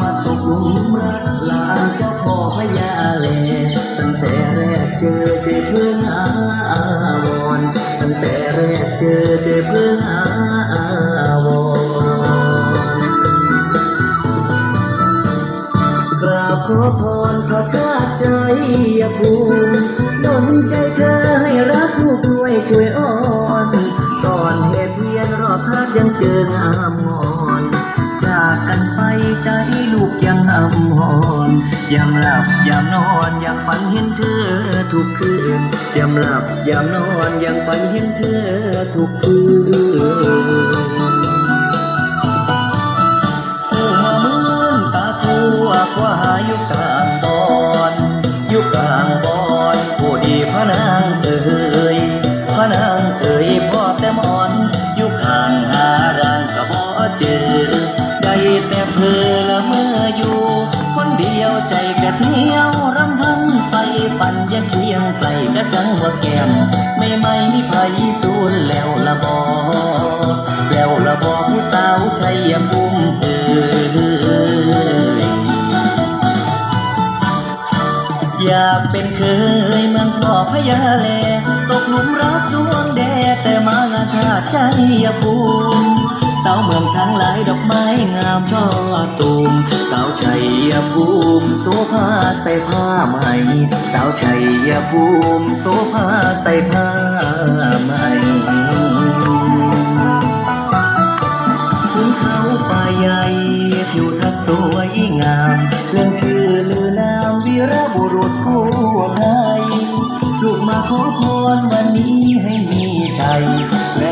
มาตกหลุมรักลาเจ้าพ่อพญาแล่แต่แรกเจอเจเพื่อนอาวรนแต่แรกเจอเจเพื่อนอาอากราบขอพรพระกใจภูมิดนใจเธอให้รักลูกด้วช่วยอ้อนก่อนเหตุเพียนรอบทักยังเจองามงอานไปใจลูกยังอำหอนยามหลับยามนอนยังฝันเห็นเธอทุกคืนยามหลับยามนอนยังฝันเห็นเธอทุกคืนผู้มาเมือนตาทัวกว่าอยู่กลางบอนอยู่กลางบอนผู้ดีพระนางเอ่ยพระนางเอ่ยพ่อแต่มอน เดียวใจกะเที่ยวรำพันไปปั่นยังเคียงไกลกะจังหัวแก้มไม่ไม่มีไผสูนแล้วละบอแววละบอผู้สาวชัยภูมิเอ่ยอยากเป็นเคยเมืองพ่อพญาแลตกหลุมรักดวงแดแต่มาลาคาใจภู ดอกไม้งามช่อตูมสาวชัยภูมิโสภาใส่ผ้าใหม่ สาวชัยภูมิโสภาใส่ผ้าใหม่ถึเขาป่าใหญ่ผิวทัศสวยงามเรื่องชื่อลือนามวีระบุรุษผู้ไทยลูกมาขอพรวันนี้ให้มีใจและ